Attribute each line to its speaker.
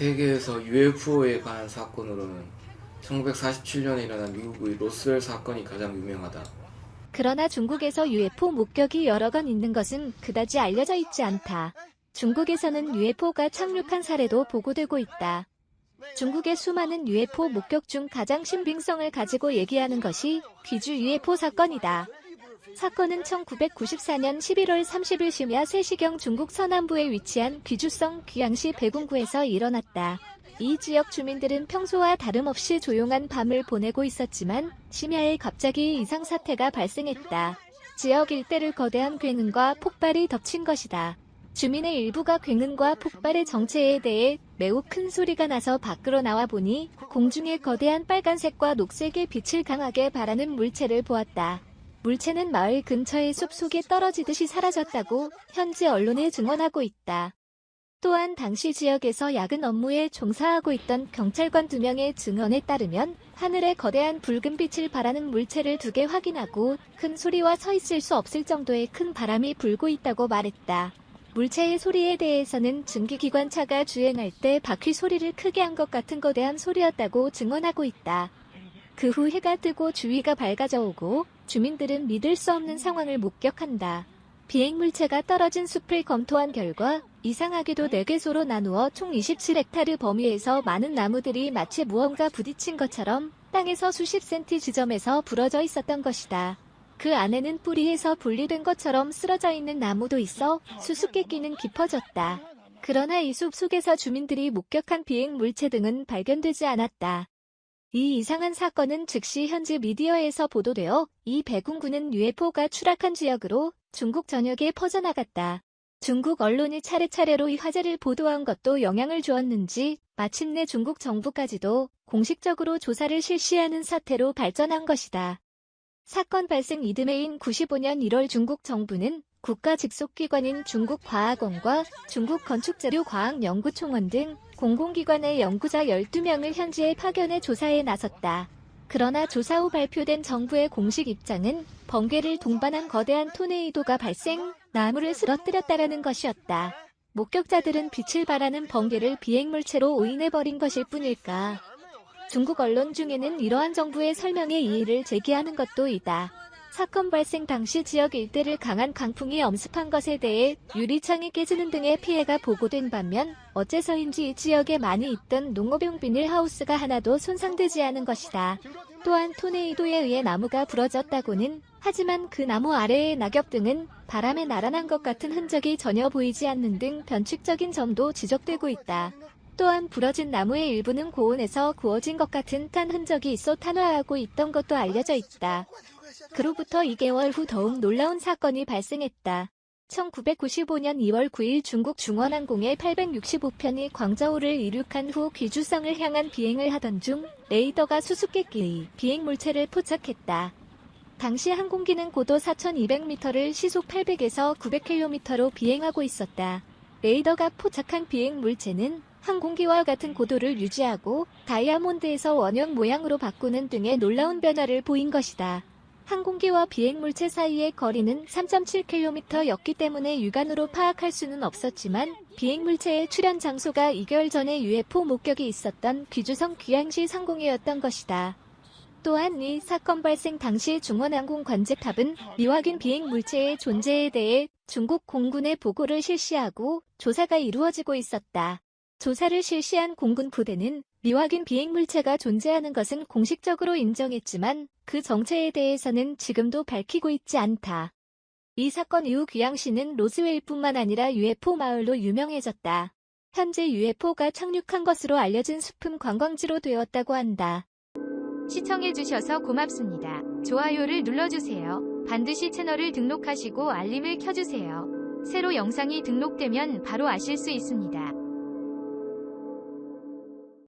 Speaker 1: 세계에서 UFO에 관한 사건으로는 1947년에 일어난 미국의 로스웰 사건이 가장 유명하다.
Speaker 2: 그러나 중국에서 UFO 목격이 여러 건 있는 것은 그다지 알려져 있지 않다. 중국에서는 UFO가 착륙한 사례도 보고되고 있다. 중국의 수많은 UFO 목격 중 가장 신빙성을 가지고 얘기하는 것이 귀주 UFO 사건이다. 사건은 1994년 11월 30일 심야 3시경 중국 서남부에 위치한 귀주성 귀양시 배궁구에서 일어났다. 이 지역 주민들은 평소와 다름없이 조용한 밤을 보내고 있었지만 심야에 갑자기 이상 사태가 발생했다. 지역 일대를 거대한 굉음과 폭발이 덮친 것이다. 주민의 일부가 굉음과 폭발의 정체에 대해 매우 큰 소리가 나서 밖으로 나와 보니 공중에 거대한 빨간색과 녹색의 빛을 강하게 발하는 물체를 보았다. 물체는 마을 근처의 숲속에 떨어지듯이 사라졌다고 현지 언론에 증언하고 있다. 또한 당시 지역에서 야근 업무에 종사하고 있던 경찰관 두 명의 증언에 따르면 하늘에 거대한 붉은 빛을 발하는 물체를 두 개 확인하고 큰 소리와 서 있을 수 없을 정도의 큰 바람이 불고 있다고 말했다. 물체의 소리에 대해서는 증기기관차가 주행할 때 바퀴 소리를 크게 한 것 같은 거대한 소리였다고 증언하고 있다. 그 후 해가 뜨고 주위가 밝아져 오고 주민들은 믿을 수 없는 상황을 목격한다. 비행 물체가 떨어진 숲을 검토한 결과 이상하게도 4개소로 나누어 총 27헥타르 범위에서 많은 나무들이 마치 무언가 부딪힌 것처럼 땅에서 수십 센티 지점에서 부러져 있었던 것이다. 그 안에는 뿌리에서 분리된 것처럼 쓰러져 있는 나무도 있어 수수께끼는 깊어졌다. 그러나 이 숲 속에서 주민들이 목격한 비행 물체 등은 발견되지 않았다. 이 이상한 사건은 즉시 현지 미디어에서 보도되어 이 배궁구는 UFO가 추락한 지역으로 중국 전역에 퍼져나갔다. 중국 언론이 차례차례로 이 화제를 보도한 것도 영향을 주었는지 마침내 중국 정부까지도 공식적으로 조사를 실시하는 사태로 발전한 것이다. 사건 발생 이듬해인 95년 1월 중국 정부는 국가 직속 기관인 중국과학원과 중국건축자료과학연구총원 등 공공기관의 연구자 12명을 현지에 파견해 조사에 나섰다. 그러나 조사 후 발표된 정부의 공식 입장은 번개를 동반한 거대한 토네이도가 발생, 나무를 쓰러뜨렸다라는 것이었다. 목격자들은 빛을 발하는 번개를 비행물체로 오인해버린 것일 뿐일까. 중국 언론 중에는 이러한 정부의 설명에 이의를 제기하는 것도 있다. 사건 발생 당시 지역 일대를 강한 강풍이 엄습한 것에 대해 유리창이 깨지는 등의 피해가 보고된 반면 어째서인지 이 지역에 많이 있던 농업용 비닐하우스가 하나도 손상되지 않은 것이다. 또한 토네이도에 의해 나무가 부러졌다고는 하지만 그 나무 아래의 낙엽 등은 바람에 날아난 것 같은 흔적이 전혀 보이지 않는 등 변칙적인 점도 지적되고 있다. 또한 부러진 나무의 일부는 고온에서 구워진 것 같은 탄 흔적이 있어 탄화하고 있던 것도 알려져 있다. 그로부터 2개월 후 더욱 놀라운 사건이 발생했다. 1995년 2월 9일 중국 중원항공의 865편이 광저우를 이륙한 후 귀주성을 향한 비행을 하던 중 레이더가 수수께끼의 비행 물체를 포착했다. 당시 항공기는 고도 4,200m를 시속 800에서 900km로 비행하고 있었다. 레이더가 포착한 비행 물체는 항공기와 같은 고도를 유지하고 다이아몬드에서 원형 모양으로 바꾸는 등의 놀라운 변화를 보인 것이다. 항공기와 비행물체 사이의 거리는 3.7km였기 때문에 육안으로 파악할 수는 없었지만 비행물체의 출현 장소가 2개월 전에 UFO 목격이 있었던 귀주성 귀양시 상공이었던 것이다. 또한 이 사건 발생 당시 중원항공 관제탑은 미확인 비행물체의 존재에 대해 중국 공군에 보고를 실시하고 조사가 이루어지고 있었다. 조사를 실시한 공군 부대는 미확인 비행 물체가 존재하는 것은 공식적으로 인정했지만 그 정체에 대해서는 지금도 밝히고 있지 않다. 이 사건 이후 귀양시는 로스웨일뿐만 아니라 UFO 마을로 유명해졌다. 현재 UFO가 착륙한 것으로 알려진 숲은 관광지로 되었다고 한다.
Speaker 3: 시청해주셔서 고맙습니다. 좋아요를 눌러주세요. 반드시 채널을 등록하시고 알림을 켜주세요. 새로 영상이 등록되면 바로 아실 수 있습니다.